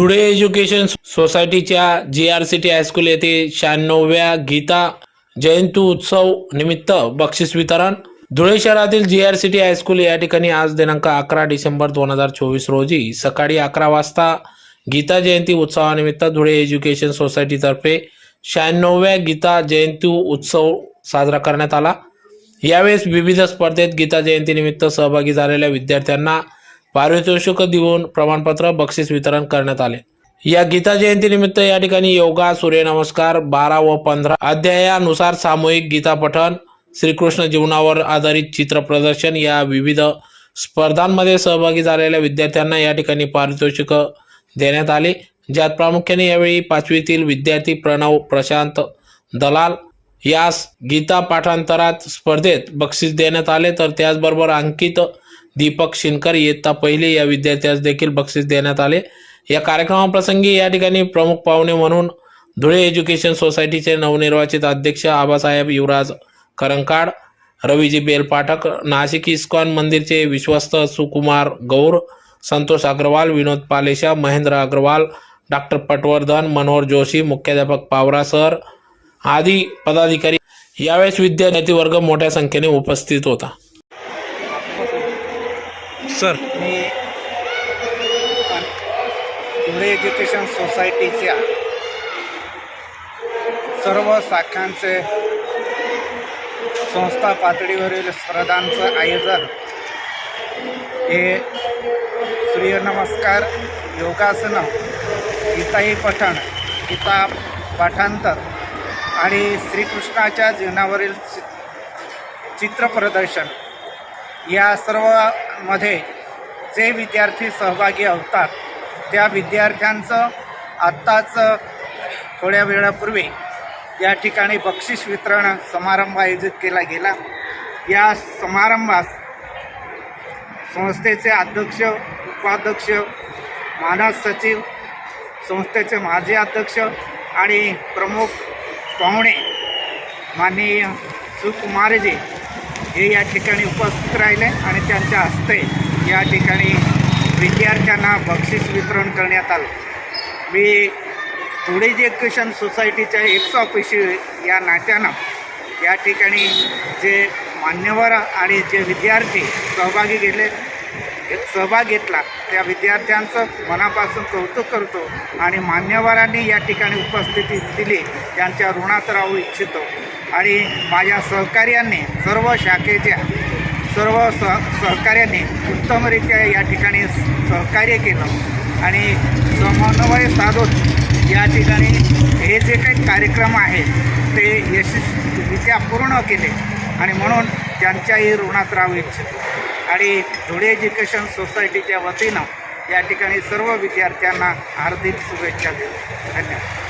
Dhule education सोसायटीच्या G R C T high school येथे शहाण्णवव्या गीता जयंती उत्सव निमित्त बक्षीस वितरण. धुळे शहरातील G R C T high school या ठिकाणी आज दिनांक अकरा डिसेंबर दोन हजार चोवीस रोजी सकाळी अकरा वाजता गीता जयंती उत्सवानिमित्त धुळे एज्युकेशन सोसायटीतर्फे शहाण्णवव्या गीता जयंती उत्सव साजरा करण्यात आला. यावेळेस विविध स्पर्धेत गीता जयंतीनिमित्त सहभागी झालेल्या विद्यार्थ्यांना पारितोषिक देऊन प्रमाणपत्र बक्षीस वितरण करण्यात आले. या गीता जयंतीनिमित्त या ठिकाणी योगा सूर्यनमस्कार बारा व पंधरा अध्यायानुसार सामूहिक गीता पठण श्रीकृष्ण जीवनावर आधारित चित्र प्रदर्शन या विविध स्पर्धांमध्ये सहभागी झालेल्या विद्यार्थ्यांना या ठिकाणी पारितोषिक देण्यात आले. ज्यात प्रामुख्याने यावेळी पाचवीतील विद्यार्थी प्रणव प्रशांत दलाल यास गीता पाठांतरात स्पर्धेत बक्षीस देण्यात आले. तर त्याचबरोबर अंकित दीपक शिनकर इयत्ता पहिले. या विद्यार्थ्यास देखील बक्षीस देण्यात आले. या कार्यक्रमाप्रसंगी या ठिकाणी प्रमुख पाहुणे म्हणून धुळे एज्युकेशन सोसायटीचे नवनिर्वाचित अध्यक्ष आबासाहेब युवराज करंकाड रवीजी बेलपाठक नाशिक इस्कॉन मंदिरचे विश्वस्त सुकुमार गौर संतोष अग्रवाल विनोद पालेशा महेंद्र अग्रवाल डॉक्टर पटवर्धन मनोहर जोशी मुख्याध्यापक पावरा सर आदी पदाधिकारी यावेळेस विद्यार्थी वर्ग मोठ्या संख्येने उपस्थित होता. सर. मी धुळे एज्युकेशन सोसायटीच्या सर्व शाखांचे संस्था पातळीवरील स्पर्धांचं आयोजन हे सूर्यनमस्कार योगासनं गीताई पठण गीता पाठांतर आणि श्रीकृष्णाच्या जीवनावरील चित्र चित्रप्रदर्शन या सर्व मध्ये जे विद्यार्थी सहभागी होतात त्या विद्यार्थ्यांचं आत्ताच थोड्या वेळापूर्वी या ठिकाणी बक्षीस वितरण समारंभ आयोजित केला गेला. या समारंभास संस्थेचे अध्यक्ष उपाध्यक्ष मानस सचिव संस्थेचे माजी अध्यक्ष आणि प्रमुख पाहुणे माननीय सुकुमारजी हे या ठिकाणी उपस्थित राहिले आणि त्यांच्या हस्ते या ठिकाणी विद्यार्थ्यांना बक्षीस वितरण करण्यात आलं. मी धुळे एज्युकेशन सोसायटीच्या एक्स ऑफिशी या नात्यानं या ठिकाणी जे मान्यवर आणि जे विद्यार्थी सहभागी गेले सहभाग घेतला त्या विद्यार्थ्यांचं मनापासून कौतुक करतो आणि मान्यवरांनी या ठिकाणी उपस्थिती दिली त्यांच्या ऋणात राहू इच्छितो. आणि माझ्या सहकार्यांनी सर्व शाखेच्या सर्व सह सहकार्यांनी उत्तमरित्या या ठिकाणी सहकार्य केलं. आणि समन्वय साधून या ठिकाणी हे जे काही कार्यक्रम आहेत ते यशस्वीरित्या पूर्ण केले. आणि म्हणून त्यांच्याही ऋणात राहू इच्छितो. आणि धुळे एज्युकेशन सोसायटीच्या वतीनं या ठिकाणी सर्व विद्यार्थ्यांना हार्दिक शुभेच्छा देतो. धन्यवाद.